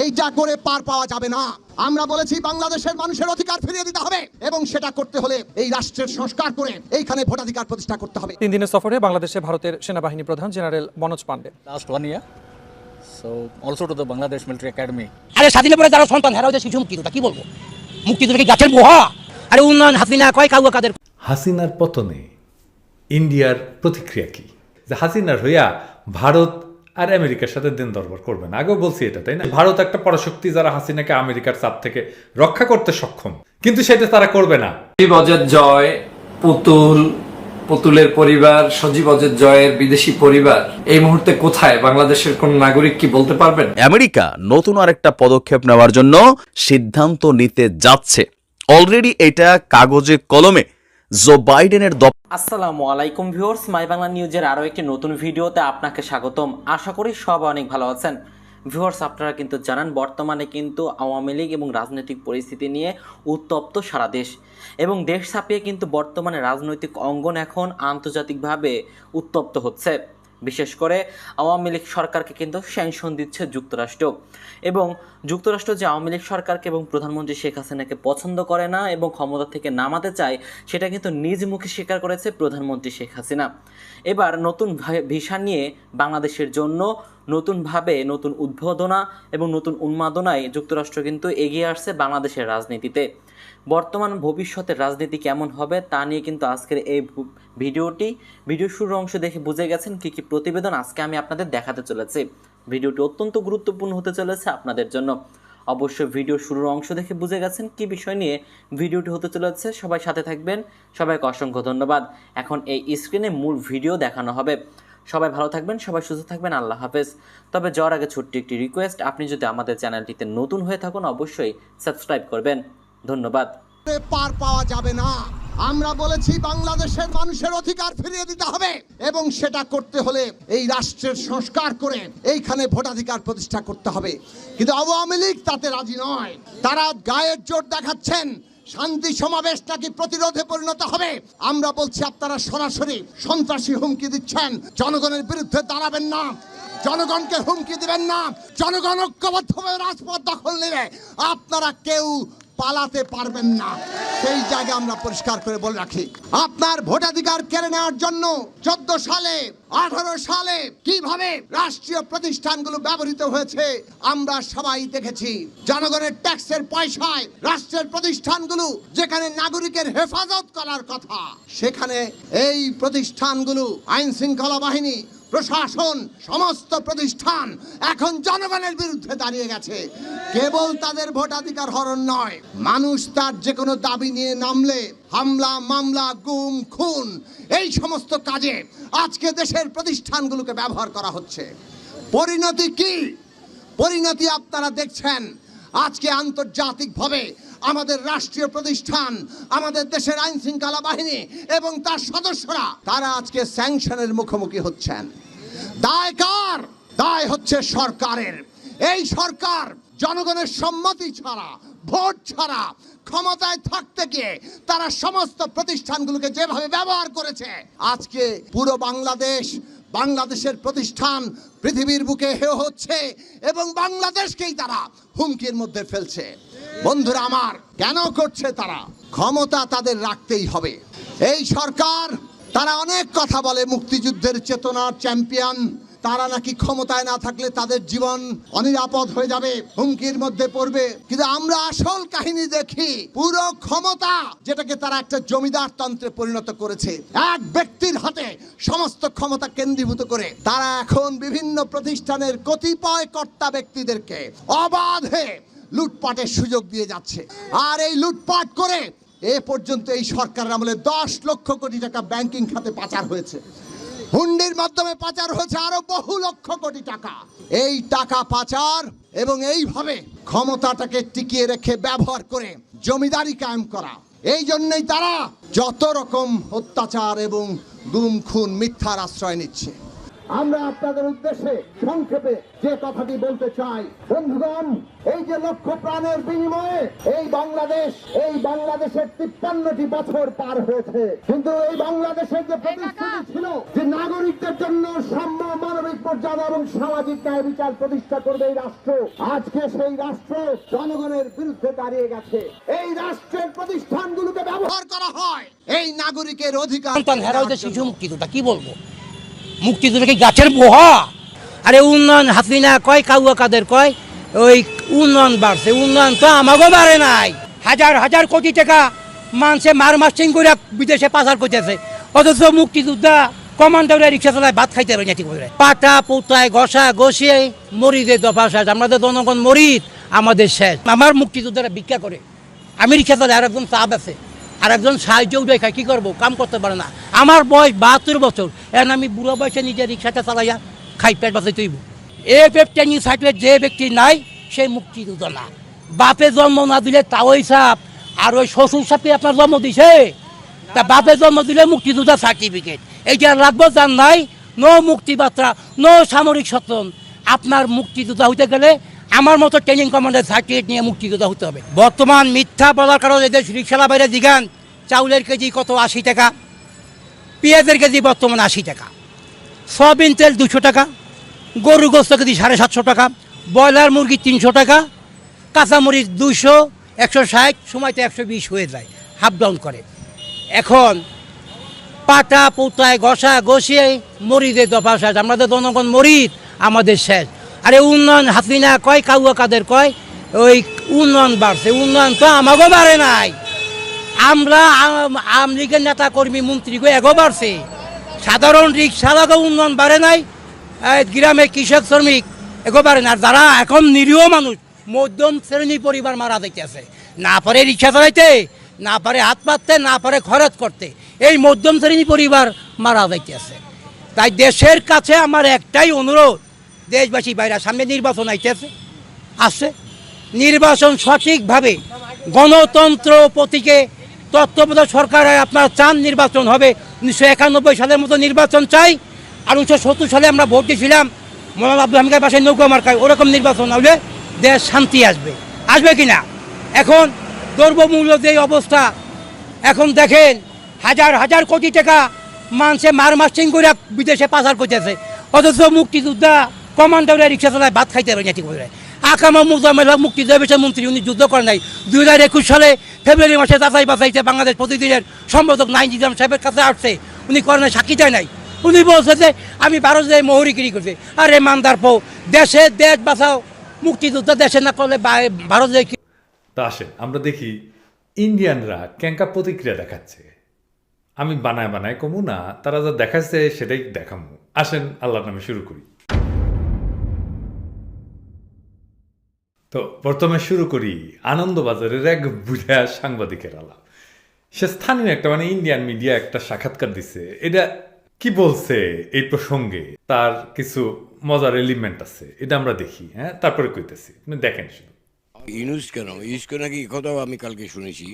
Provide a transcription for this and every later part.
এইটা করে পার পাওয়া যাবে না। আমরা বলেছি বাংলাদেশের মানুষের অধিকার ফিরিয়ে দিতে হবে এবং সেটা করতে হলে এই রাষ্ট্রের সংস্কার করে এইখানে ভোটাধিকার প্রতিষ্ঠা করতে হবে। তিন দিনের সফরে বাংলাদেশে ভারতের সেনাবাহিনী প্রধান general Manoj Pandey. Last one year. So also to the Bangladesh Military Academy. আরে স্বাধীনের পরে যারা সন্তান হেরা হয়েছে শিশু মুক্তিযোদ্ধা কি বলব? মুক্তিযোদ্ধা কি গাছের পোহা আরে উন্নয়ন হাসিনা কয় কাউয়া কাদের? হাসিনার পতনে ইন্ডিয়ার প্রতিক্রিয়া কি? যে হাসিনার হইয়া ভারত আর আমেরিকার সাথে দিন দরবার করবে না। আগেও বলছি এটা তাই না? ভারত একটা পরাশক্তি যারা হাসিনাকে আমেরিকার চাপ থেকে রক্ষা করতে সক্ষম। কিন্তু সেটা তারা করবে না। সজীব অজের জয় পুতুল পুতুলের পরিবার সজীব অজের জয়ের বিদেশি পরিবার এই মুহূর্তে কোথায়? বাংলাদেশের কোন নাগরিক কি বলতে পারবেন? আমেরিকা নতুন আরেকটা পদক্ষেপ নেওয়ার জন্য সিদ্ধান্ত নিতে যাচ্ছে। অলরেডি এটা কাগজে কলমে জো বাইডেনের দপ আসসালামু আলাইকুম ভিউয়ার্স, মাই বাংলা নিউজের আরও একটি নতুন ভিডিওতে আপনাকে স্বাগতম। আশা করি সবাই অনেক ভালো আছেন। ভিউয়ার্স, আপনারা কিন্তু জানান, বর্তমানে কিন্তু আওয়ামী লীগ এবং রাজনৈতিক পরিস্থিতি নিয়ে উত্তপ্ত সারা দেশ। এবং দেশ ছাপিয়ে কিন্তু বর্তমানে রাজনৈতিক অঙ্গন এখন আন্তর্জাতিকভাবে উত্তপ্ত হচ্ছে। বিশেষ করে আওয়ামী লীগ সরকারকে কিন্তু স্যাংশন দিচ্ছে যুক্তরাষ্ট্র। এবং যুক্তরাষ্ট্র যে আওয়ামী লীগ সরকারকে এবং প্রধানমন্ত্রী শেখ হাসিনাকে পছন্দ করে না এবং ক্ষমতা থেকে নামাতে চায়, সেটা কিন্তু নিজ মুখে স্বীকার করেছে প্রধানমন্ত্রী শেখ হাসিনা। এবার নতুন ভিসা নিয়ে বাংলাদেশের জন্য নতুনভাবে নতুন উদ্বোধনা এবং নতুন উন্মাদনায় যুক্তরাষ্ট্র কিন্তু এগিয়ে আসছে বাংলাদেশের রাজনীতিতে। বর্তমান ভবিষ্যতের রাজনীতি কেমন হবে তা নিয়ে কিন্তু আজকের এই ভিডিওটি। ভিডিও শুরুর অংশ দেখে বুঝে গেছেন কি কি প্রতিবেদন আজকে আমি আপনাদের দেখাতে চলেছি। ভিডিওটি অত্যন্ত গুরুত্বপূর্ণ হতে চলেছে আপনাদের জন্য। অবশ্যই ভিডিও শুরুর অংশ দেখে বুঝে গেছেন কি বিষয় নিয়ে ভিডিওটি হতে চলেছে। সবাই সাথে থাকবেন। সবাইকে অসংখ্য ধন্যবাদ। এখন এই স্ক্রিনে মূল ভিডিও দেখানো হবে। সবাই ভালো থাকবেন, সবাই সুস্থ থাকবেন, আল্লাহ হাফেজ। তবে যাওয়ার আগে ছোট্ট একটি রিকোয়েস্ট আপনি যদি আমাদের চ্যানেলটিতে নতুন হয়ে থাকুন, অবশ্যই সাবস্ক্রাইব করবেন। ধন্যবাদ। পার পাওয়া যাবে না। আমরা বলেছি বাংলাদেশের মানুষের অধিকার ফিরিয়ে দিতে হবে এবং সেটা করতে হলে এই রাষ্ট্রের সংস্কার করে এইখানে ভোটাধিকার প্রতিষ্ঠা করতে হবে। কিন্তু আওয়ামী লীগ তাতে রাজি নয়। তারা গায়ের জোর দেখাচ্ছেন। শান্তি সমাবেশ নাকি প্রতিরোধে পরিণত হবে। আমরা বলছি, আপনারা সরাসরি সন্ত্রাসী হুমকি দিচ্ছেন। জনগণের বিরুদ্ধে দাঁড়াবেন না। জনগণকে হুমকি দিবেন না। জনগণ ঐক্যবদ্ধভাবে রাজপথ দখল নেবে। আপনারা কেউ পালাতে পারবেন না। সেই জায়গা আমরা পরিষ্কার করে বলে রাখি। আপনার ভোটাধিকার কেড়ে নেওয়ার জন্য চোদ্দ সালে, আঠারো সালে কীভাবে রাষ্ট্রীয় প্রতিষ্ঠানগুলো ব্যবহৃত হয়েছে, আমরা সবাই দেখেছি। জনগণের ট্যাক্সের পয়সায় রাষ্ট্রের প্রতিষ্ঠানগুলো, যেখানে নাগরিকের হেফাজত করার কথা, সেখানে এই প্রতিষ্ঠানগুলো আইন শৃঙ্খলা বাহিনী প্রশাসন, সমস্ত প্রতিষ্ঠান এখন জনগণের বিরুদ্ধে দাঁড়িয়ে গেছে। কেবল তাদের ভোটাধিকার হরণ নয়, মানুষ তার যে কোনো দাবি নিয়ে নামলে, হামলা, মামলা, গুম, খুন, এই সমস্ত কাজে আজকে দেশের প্রতিষ্ঠানগুলোকে ব্যবহার করা হচ্ছে। পরিণতি কি? পরিণতি আপনারা দেখছেন। আজকে আন্তর্জাতিকভাবে আমাদের রাষ্ট্রীয় প্রতিষ্ঠান, আমাদের দেশের আইন শৃঙ্খলা বাহিনী এবং তার সদস্যরা, তারা আজকে স্যাংশনের মুখোমুখি হচ্ছেন। দায় কার? দায় হচ্ছে সরকারের। এই সরকার জনগণের সম্মতি ছাড়া, ভোট ছাড়া, ক্ষমতায় থাকতে গিয়ে তারা সমস্ত প্রতিষ্ঠানগুলোকে যেভাবে ব্যবহার করেছে, আজকে পুরো বাংলাদেশ, বাংলাদেশের প্রতিষ্ঠান পৃথিবীর বুকে হচ্ছে এবং বাংলাদেশকেই তারা হুমকির মধ্যে ফেলছে। বন্ধুরা আমার, কেন করছে তারা? ক্ষমতা তাদের রাখতেই হবে। এই সরকার, তারা অনেক কথা বলে মুক্তিযুদ্ধের চেতনার চ্যাম্পিয়ন। তারা নাকি ক্ষমতায় না থাকলে তাদের জীবন অনিরাপদ হয়ে যাবে, হুমকির মধ্যে পড়বে। কিন্তু আমরা আসল কাহিনী দেখি, পুরো ক্ষমতা যেটাকে তারা একটা জমিদার তন্ত্রে পরিণত করেছে, এক ব্যক্তির হাতে সমস্ত ক্ষমতা কেন্দ্রীভূত করে। তারা এখন বিভিন্ন প্রতিষ্ঠানের কতিপয় কর্তা ব্যক্তিদেরকে অবাধে লুটপাটের সুযোগ দিয়ে যাচ্ছে। আর এই লুটপাট করে এ পর্যন্ত এই সরকারের আমলে দশ লক্ষ কোটি টাকা ব্যাংকিং খাতে পাচার হয়েছে। হুন্ডির মাধ্যমে পাচার হয়েছে আরও বহু লক্ষ কোটি টাকা। এই টাকা পাচার এবং এইভাবে ক্ষমতাটাকে টিকিয়ে রেখে ব্যবহার করে জমিদারি কায়েম করা, এই জন্যই তারা যত রকম অত্যাচার এবং গুম, খুন, মিথ্যার আশ্রয় নিচ্ছে। আমরা আপনাদের উদ্দেশ্যে সংক্ষেপে যে কথাটি বলতে চাই, বন্ধুগণ, এই যে লক্ষ প্রাণের বিনিময়ে এই বাংলাদেশ, এই বাংলাদেশের তিপ্পান্নটি বছর পার হয়েছে। কিন্তু এই বাংলাদেশের যে প্রতিশ্রুতি ছিল যে নাগরিকদের জন্য সাম্য মানবিক মর্যাদা এবং সামাজিক ন্যায় বিচার প্রতিষ্ঠা করবে এই রাষ্ট্র, আজকে সেই রাষ্ট্র জনগণের বিরুদ্ধে দাঁড়িয়ে গেছে। এই রাষ্ট্রের প্রতিষ্ঠানগুলোকে ব্যবহার করা হয়। এই নাগরিকের অধিকার শিশু মুক্তিযোদ্ধা, কি বলব? মুক্তিযোদ্ধা কি গাছের পোহা আরে উন্নয়ন হাসিনা কয়, কাউয়া কাদের কয়? ওই উন্নয়ন বাড়ছে, উন্নয়ন তো আমাকেও বাড়ে নাই। হাজার হাজার কোটি টাকা মানছে, মার মাস্টিং করে বিদেশে পাচার করতেছে। অথচ মুক্তিযোদ্ধা কমান্ডারে রিক্সা চালায়, ভাত খাইতে পারে ঠিক করে পাটা পুতায়, ঘষা, ঘষিয়ে মরিদের দফা শেষ। আমাদের জনগণ মরিদ আমাদের শেষ। আমার মুক্তিযোদ্ধারা ভিক্ষা করে। আমি রিক্সা চালাই আর একজন চাপ আছে। আর একজন সাহায্য উঠে খায়, কী করব? কাম করতে পারে না। আমার বয়স বাহাত্তর বছর। এখন আমি বুড়ো বয়সে নিজে রিক্সাটা চালাইয়া খাই, পেট বাঁচাই তৈব এ ট্রেনিং সার্টিফিকেট যে ব্যক্তি নাই, সে মুক্তিযোদ্ধা। না বাপে জন্ম না দিলে তাও সাপ। আর ওই শ্বশুর সাপে আপনার জন্ম দিছে? তা বাপে জন্ম দিলে মুক্তিযোদ্ধা সার্টিফিকেট এইটা রাখব যার নাই, নো মুক্তিবার্তা, নো সামরিক সত্তন। আপনার মুক্তিযোদ্ধা হইতে গেলে আমার মতো ট্রেনিং কমান্ডার সার্টিফিকেট নিয়ে মুক্তিযোদ্ধা হতে হবে। বর্তমান মিথ্যা বলার কারণে এদের রিক্সালা বাইরে দিগান চাউলের কেজি কত আশি টাকা? পেঁয়াজের কেজি বর্তমান আশি টাকা। সয়াবিন তেল দুশো টাকা গরু গোস্ত কেজি সাড়ে সাতশো টাকা, ব্রয়লার মুরগি তিনশো টাকা, কাঁচামরিচ দুশো, একশো ষাট, সময়তে একশো বিশ হয়ে যায়, হাফ ডাউন করে। এখন পাটা, পোতায়, ঘষা, ঘষিয়ে মরিদের দফা শেষ। আমাদের জনগণ মরিদ আমাদের শেষ। আরে উন্নয়ন হাসিনা কয়, কাউয়া কাদের কয়? ওই উন্নয়ন বাড়ছে, উন্নয়ন তো আমাকেও বাড়ে নাই। আমরা আম- আওয়ামী লীগের নেতা কর্মী মন্ত্রীকে এগো বাড়ছে। সাধারণ রিক্সালাকে উন্নয়ন বাড়ে নাই গ্রামে কৃষক শ্রমিক এগো বাড়ে না। যারা এখন নিরীহ মানুষ, মধ্যম শ্রেণি পরিবার মারা যাইতেছে, না পারে রিক্সা চালাইতে, না পারে হাত পাততে, না পারে খরচ করতে, এই মধ্যম শ্রেণি পরিবার মারা যাইতেছে। তাই দেশের কাছে আমার একটাই অনুরোধ দেশবাসী বাইরে, সামনে নির্বাচন আইতেছে আসছে নির্বাচন সঠিকভাবে গণতন্ত্র প্রতীকে তত্ত্বাবধায়ক সরকার আপনার চান নির্বাচন হবে। উনিশশো একানব্বই সালের মতো নির্বাচন চাই, আর উনিশশো সত্তর সালে আমরা ভোট দিয়েছিলাম মোলাম আব্দুল হামিদের পাশে নৌকা মার্কায়, ওরকম নির্বাচন হলে দেশ শান্তি আসবে। আসবে কি না? এখন দ্রব্যমূল্য যে অবস্থা, এখন দেখেন হাজার হাজার কোটি টাকা মানছে মার মাস্টিং করে বিদেশে পাচার করতেছে। অথচ মুক্তিযোদ্ধা কমান্ডারে রিক্সা চালায়, ভাত খাইতে পারে না ঠিক করে আকামা মুজামেলা মুক্তিযোদ্ধা মন্ত্রী, উনি যুদ্ধ করেন নাই। দুই হাজার একুশ সালে ফেব্রুয়ারি মাসে যাচাই বাছাইতে বাংলাদেশ প্রতিদিনের সম্পাদক নাইন নিজাম সাহেবের কাছে আসছে। উনি করেন সাক্ষী দেয় নাই। উনি বলছে যে, আমি ভারত যাই মহরিগিরি করছি। আরে মানদার পো দেশে দেশ বাঁচাও, মুক্তিযুদ্ধ দেশে না করলে ভারত যাই তা আসে, আমরা দেখি ইন্ডিয়ানরা ক্যাঙ্কা প্রতিক্রিয়া দেখাচ্ছে। আমি বানায় বানায় কমু না, তারা যা দেখাচ্ছে সেটাই দেখামু। আসেন, আল্লাহর নামে শুরু করি। তো প্রথমে শুরু করি আনন্দবাজারের এক বুড়া সাংবাদিকের আলাপ। সে স্থানীয় একটা মানে ইন্ডিয়ান মিডিয়া একটা সাক্ষাৎকার দিছে। এটা কি বলছে এই প্রসঙ্গে? তার কিছু মজার এলিমেন্ট আছে। এটা আমরা দেখি হ্যাঁ? তারপরে কইতেছি। দেখেন শুধু। ইউনুস কেন? ইউনুসকে নাকি কথাও আমি কালকে শুনেছি।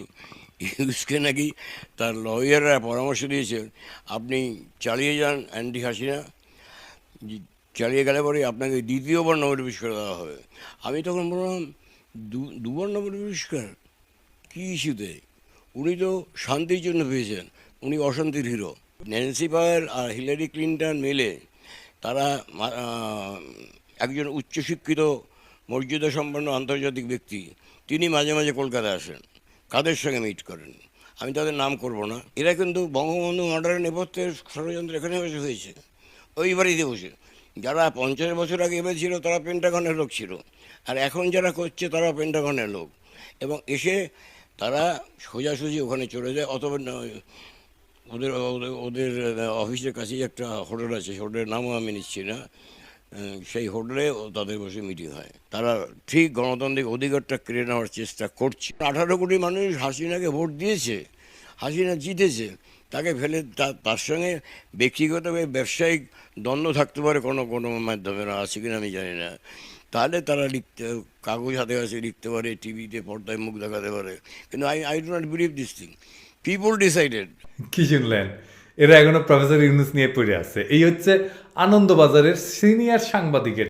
ইউনুসকে নাকি তার লয়াররা পরামর্শ দিয়েছেন আপনি চালিয়ে যান অ্যান্টি হাসিনা। চালিয়ে গেলে পরে আপনাকে দ্বিতীয়বার নোবেল পুরস্কার দেওয়া হবে। আমি তখন বললাম দুবার নোবেল পুরস্কার? কী ইস্যুতে? উনি তো শান্তির জন্য পেয়েছেন। উনি অশান্তির হিরো। ন্যান্সি পাওয়ার আর হিলারি ক্লিন্টন মিলে তারা একজন উচ্চশিক্ষিত মর্যাদা সম্পন্ন আন্তর্জাতিক ব্যক্তি। তিনি মাঝে মাঝে কলকাতায় আসেন, কাদের সঙ্গে মিট করেন? আমি তাদের নাম করব না। এরা কিন্তু বঙ্গবন্ধু মার্ডারের নেপথ্যের ষড়যন্ত্র এখানে বসে হয়েছে। ওই বাড়িতে বসে। যারা পঞ্চাশ বছর আগে এবার ছিল, তারা পেন্টাগনের লোক ছিল। আর এখন যারা করছে তারা পেন্টাগনের লোক। এবং এসে তারা সোজাসুজি ওখানে চলে যায়, অথবা ওদের, ওদের- অফিসের কাছেই একটা হোটেল আছে, হোটেলের নামও আমি নিচ্ছি না। সেই হোটেলে তাদের বসে মিটিং হয়। তারা ঠিক গণতান্ত্রিক অধিকারটা কেড়ে নেওয়ার চেষ্টা করছে। আঠারো কোটি মানুষ হাসিনাকে ভোট দিয়েছে, হাসিনা জিতেছে। তাকে ফেলে তার সঙ্গে ব্যক্তিগতভাবে ব্যবসায়িক দ্বন্দ্ব থাকতে পারে কোনো কোনো মাধ্যমে না, আছে কিনা আমি জানি না। তাহলে তারা লিখতে, কাগজ হাতে কাছে লিখতে পারে, টিভিতে পর্দায় মুখ দেখাতে পারে। কিন্তু I I do not believe this thing. People decided. কি শুনলেন? এরা এখনও প্রফেসর ইউনুস নিয়ে পড়ে আছে। এই হচ্ছে আনন্দবাজারের সিনিয়র সাংবাদিকের